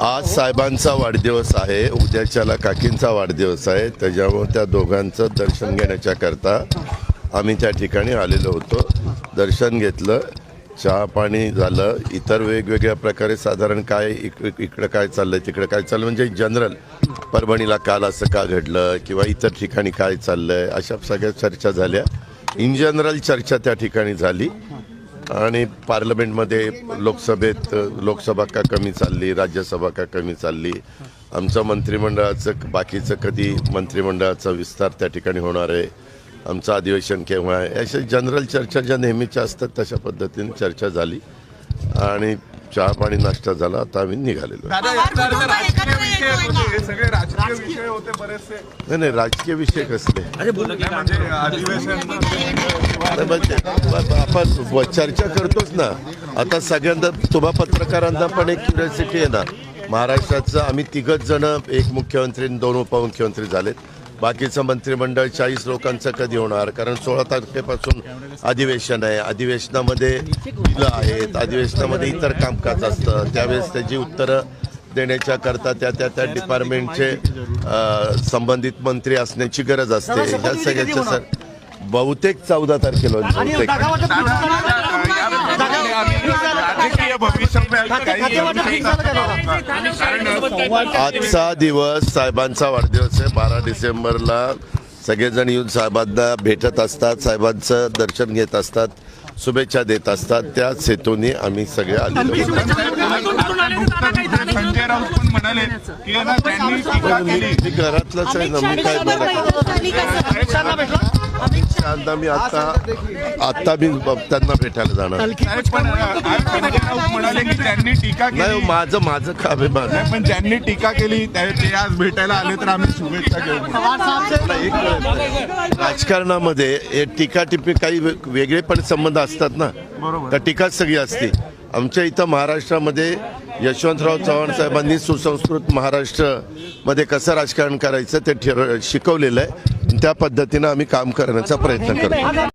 आज साहेबांचा वाढदिवस आहे. उद्याच्याला काकींचा वाढदिवस आहे. त्याच्यामुळे त्या दोघांचं दर्शन घेण्याच्या करता आम्ही त्या ठिकाणी आलेलो होतो. दर्शन घेतलं. चहा पाणी झालं. इतर वेगवेगळ्या प्रकारे साधारण काय इक इकडं काय चाललंय तिकडं काय चाललं म्हणजे जनरल परभणीला काल असं का घडलं किंवा इतर ठिकाणी काय चाललंय? अशा सगळ्या चर्चा झाल्या. इन जनरल चर्चा त्या ठिकाणी झाली. आणि पार्लमेंटमध्ये लोकसभेत लोकसभा का कमी चालली राज्यसभा का कमी चालली आमचं मंत्रिमंडळाचं बाकीचं कधी मंत्रिमंडळाचा विस्तार त्या ठिकाणी होणार आहे आमचं अधिवेशन केव्हा आहे अशा जनरल चर्चा ज्या नेहमीच्या असतात तशा पद्धतीने चर्चा झाली आणि चहा पाणी नाश्ता झाला आता आम्ही निघालेलो राजकीय विषय होते बरेचसे. नाही नाही राजकीय विषय कसले? म्हणजे अधिवेशन ते- मग आपण व- चर्चा करतोच ना. आता सगळ्यांना तुम्हा पत्रकारांना पण एक क्युरियोसिटी आहे ना. महाराष्ट्राचं आम्ही तिघच जण एक मुख्यमंत्री आणि दोन उपमुख्यमंत्री झालेत. बाकीचं मंत्रिमंडळ चाळीस लोकांचं कधी होणार? कारण सोळा तारखेपासून अधिवेशन आहे. अधिवेशनामध्ये बिलं आहेत अधिवेशनामध्ये इतर कामकाज असतं. त्यावेळेस त्याची उत्तरं देण्याच्या करता त्या त्या त्या डिपार्टमेंटचे संबंधित मंत्री असण्याची गरज असते ह्या सगळ्याच्या सर बहुतेक चौदा तारखेला बहुतेक आजचा दिवस साहेबांचा वाढदिवस आहे बारा डिसेंबरला सगळेजण येऊन साहेबांना भेटत असतात साहेबांचं दर्शन घेत असतात शुभेच्छा देत असतात. त्याच हेतूने आम्ही सगळे आलेलो आहोत. संजय राऊत पण म्हणाले की ना त्यांनी टीका केली. मी घरातलंच आहे ना मी काय आता मी आता आता मी त्यांना भेटायला जाणार. नाही, म्हणाले की त्यांनी टीका माझं माझं काम आहे माझं. पण ज्यांनी टीका केली त्या- ते आज भेटायला आले तर आम्ही शुभेच्छा घेऊ राजकारणामध्ये हे टीका टिप्पणी काही वेगळे पण संबंध असतात ना. बरोबर. तर टीकाच सगळी असते. आमच्या इथं महाराष्ट्रामध्ये यशवंतराव चव्हाण साहेबांनी सुसंस्कृत महाराष्ट्रमध्ये कसं राजकारण करायचं ते ठर शिकवलेलं आहे. त्या पद्धतीनं आम्ही काम करण्याचा प्रयत्न करतो.